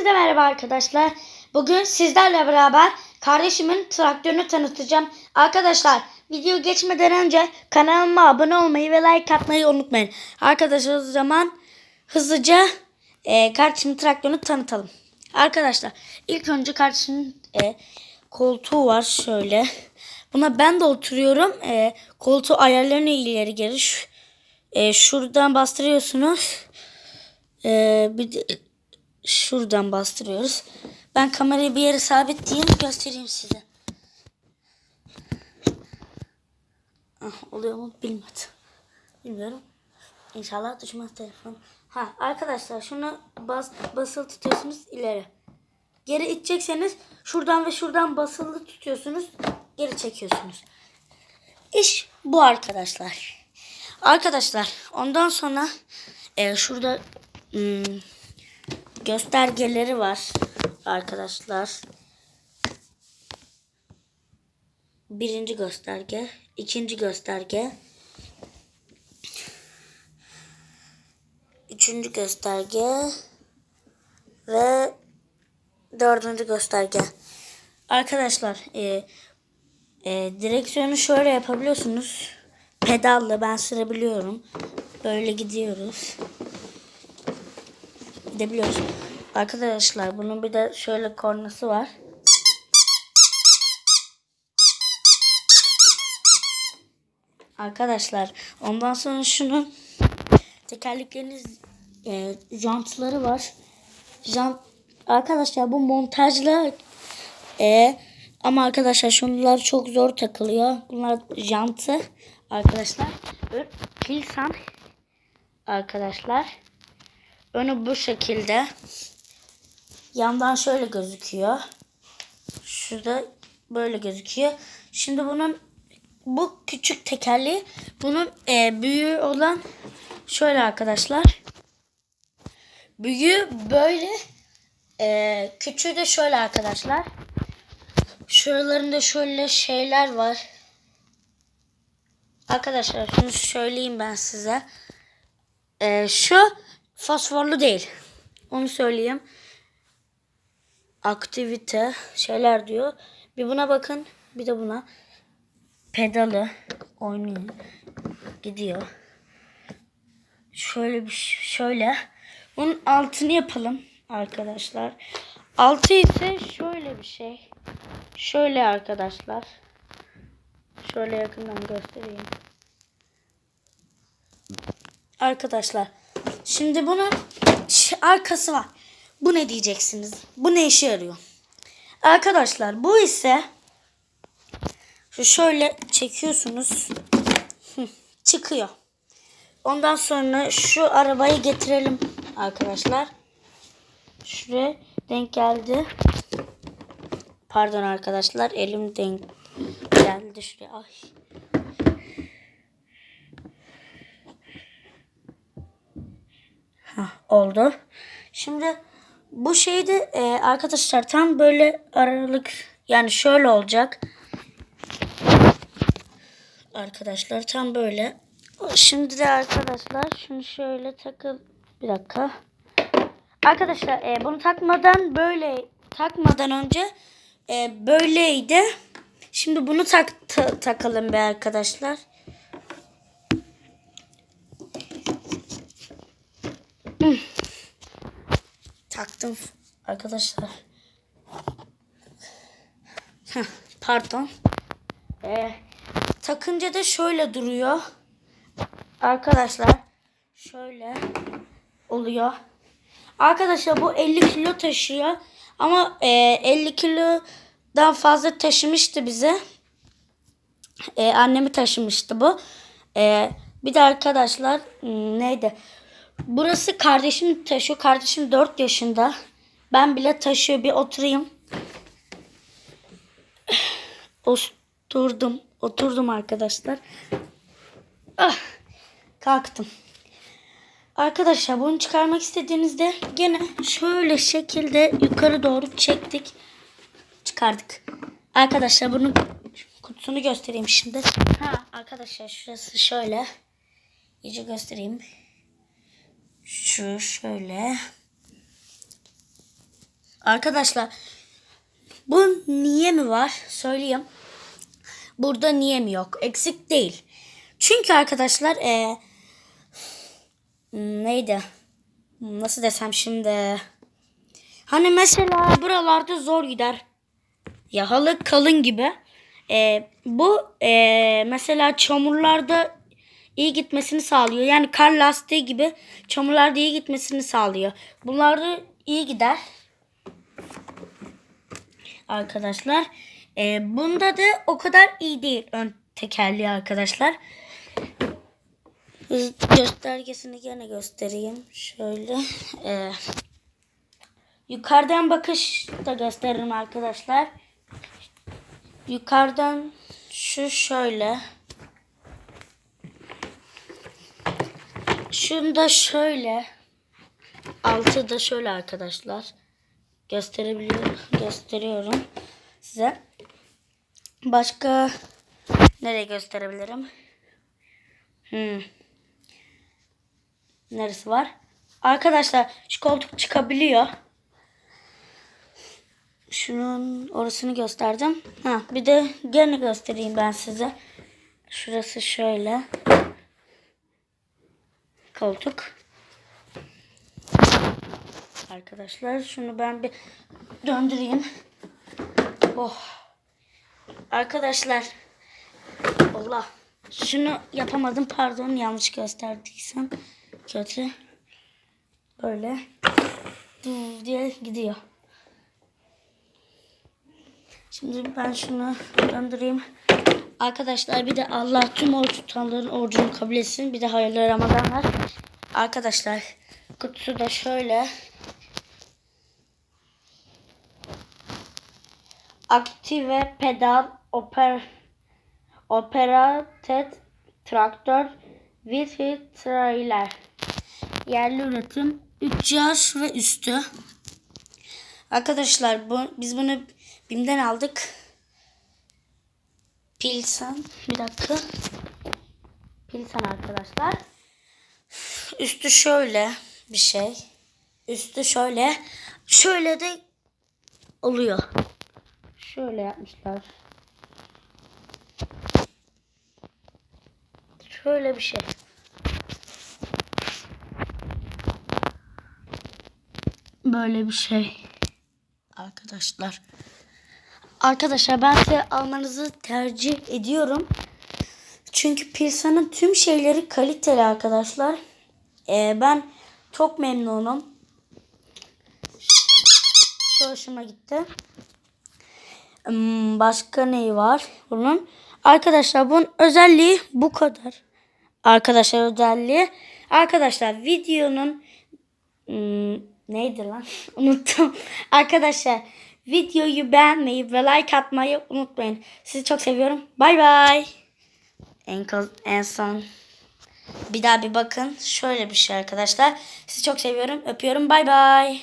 Herkese merhaba arkadaşlar. Bugün sizlerle beraber kardeşimin traktörünü tanıtacağım. Arkadaşlar video geçmeden önce kanalıma abone olmayı ve like atmayı unutmayın. Arkadaşlar o zaman hızlıca e, kardeşimin traktörünü tanıtalım. Arkadaşlar ilk önce kardeşimin e, koltuğu var şöyle. Buna ben de oturuyorum. E, koltuğu ayarlarını ileri geri. Şu- e, şuradan bastırıyorsunuz. E, bir de şuradan bastırıyoruz. Ben kamerayı bir yere sabitleyeyim göstereyim size. Ah, oluyor mu bilmedim. Bilmiyorum. İnşallah düşmez telefon. Ha arkadaşlar şunu bas, basılı tutuyorsunuz ileri. Geri itecekseniz şuradan ve şuradan basılı tutuyorsunuz. Geri çekiyorsunuz. İş bu arkadaşlar. Arkadaşlar ondan sonra e, şurada hmm, göstergeleri var arkadaşlar. Birinci gösterge, ikinci gösterge, üçüncü gösterge ve dördüncü gösterge. Arkadaşlar e, e, direksiyonu şöyle yapabiliyorsunuz. Pedalla ben sürebiliyorum. Böyle gidiyoruz gidebiliyoruz. Arkadaşlar bunun bir de şöyle kornası var. Arkadaşlar ondan sonra şunun tekerlekleriniz e, jantları var. Jant arkadaşlar bu montajlı e, ama arkadaşlar şunlar çok zor takılıyor. Bunlar jantı arkadaşlar. Pilsan arkadaşlar. Önü bu şekilde. Yandan şöyle gözüküyor. Şurada böyle gözüküyor. Şimdi bunun bu küçük tekerleği bunun e, büyüğü olan şöyle arkadaşlar. Büyüğü böyle e, küçüğü de şöyle arkadaşlar. Şuralarında şöyle şeyler var. Arkadaşlar şunu söyleyeyim ben size. E, şu fosforlu değil. Onu söyleyeyim. Aktivite şeyler diyor. Bir buna bakın. Bir de buna. Pedalı oynuyor. Gidiyor. Şöyle bir şöyle. Bunun altını yapalım arkadaşlar. Altı ise şöyle bir şey. Şöyle arkadaşlar. Şöyle yakından göstereyim. Arkadaşlar şimdi bunun arkası var. Bu ne diyeceksiniz? Bu ne işe yarıyor? Arkadaşlar bu ise şu şöyle çekiyorsunuz. Çıkıyor. Ondan sonra şu arabayı getirelim arkadaşlar. Şuraya denk geldi. Pardon arkadaşlar elim denk geldi şuraya. Ay. Hah, oldu. Şimdi bu şeyde e, arkadaşlar tam böyle aralık yani şöyle olacak. Arkadaşlar tam böyle. Şimdi de arkadaşlar şunu şöyle takıl bir dakika. Arkadaşlar e, bunu takmadan böyle takmadan önce e, böyleydi. Şimdi bunu tak ta- takalım be arkadaşlar. Taktım arkadaşlar. Pardon. Ee, takınca da şöyle duruyor. Arkadaşlar şöyle oluyor. Arkadaşlar bu 50 kilo taşıyor. Ama e, 50 kilodan fazla taşımıştı bize. E, annemi taşımıştı bu. E, bir de arkadaşlar hmm, neydi? Burası kardeşim taşıyor. Kardeşim 4 yaşında. Ben bile taşıyor. Bir oturayım. Oturdum. Oturdum arkadaşlar. Ah, kalktım. Arkadaşlar bunu çıkarmak istediğinizde gene şöyle şekilde yukarı doğru çektik. Çıkardık. Arkadaşlar bunun kutusunu göstereyim şimdi. Ha arkadaşlar şurası şöyle. İyice göstereyim. Şu şöyle. Arkadaşlar bu niye mi var? Söyleyeyim. Burada niye mi yok? Eksik değil. Çünkü arkadaşlar e, neydi? Nasıl desem şimdi? Hani mesela buralarda zor gider. Ya kalın gibi. E, bu e, mesela çamurlarda iyi gitmesini sağlıyor. Yani kar lastiği gibi çamurlarda iyi gitmesini sağlıyor. Bunlarda iyi gider. Arkadaşlar. E, bunda da o kadar iyi değil ön tekerleği arkadaşlar. Göstergesini gene göstereyim. Şöyle. E, yukarıdan bakış da gösteririm arkadaşlar. Yukarıdan şu şöyle. Şunu da şöyle. Altı da şöyle arkadaşlar. Gösterebiliyorum. Gösteriyorum size. Başka nereye gösterebilirim? Hmm. Neresi var? Arkadaşlar şu koltuk çıkabiliyor. Şunun orasını gösterdim. Ha, bir de gene göstereyim ben size. Şurası şöyle. Koltuk. Arkadaşlar şunu ben bir döndüreyim. Oh. Arkadaşlar. Allah. Şunu yapamadım pardon yanlış gösterdiysem. Kötü. Böyle. Diye gidiyor. Şimdi ben şunu döndüreyim. Arkadaşlar bir de Allah tüm oruç tutanların orucunu kabul etsin. Bir de hayırlı Ramazanlar. Arkadaşlar kutusu da şöyle. Aktive pedal oper operated traktör with trailer. Yerli üretim 3 yaş ve üstü. Arkadaşlar bu, biz bunu BİM'den aldık. Pilsan. Bir dakika. Pilsan arkadaşlar. Üstü şöyle bir şey. Üstü şöyle. Şöyle de oluyor. Şöyle yapmışlar. Şöyle bir şey. Böyle bir şey. Arkadaşlar. Arkadaşlar ben size almanızı tercih ediyorum. Çünkü Pilsa'nın tüm şeyleri kaliteli arkadaşlar. Ee, ben çok memnunum. Şu hoşuma gitti. Hmm, Başka neyi var bunun? Arkadaşlar bunun özelliği bu kadar. Arkadaşlar özelliği. Arkadaşlar videonun hmm, neydi lan? Unuttum. Arkadaşlar videoyu beğenmeyi ve like atmayı unutmayın. Sizi çok seviyorum. Bay bay. En, en son bir daha bir bakın. Şöyle bir şey arkadaşlar. Sizi çok seviyorum. Öpüyorum. Bay bay.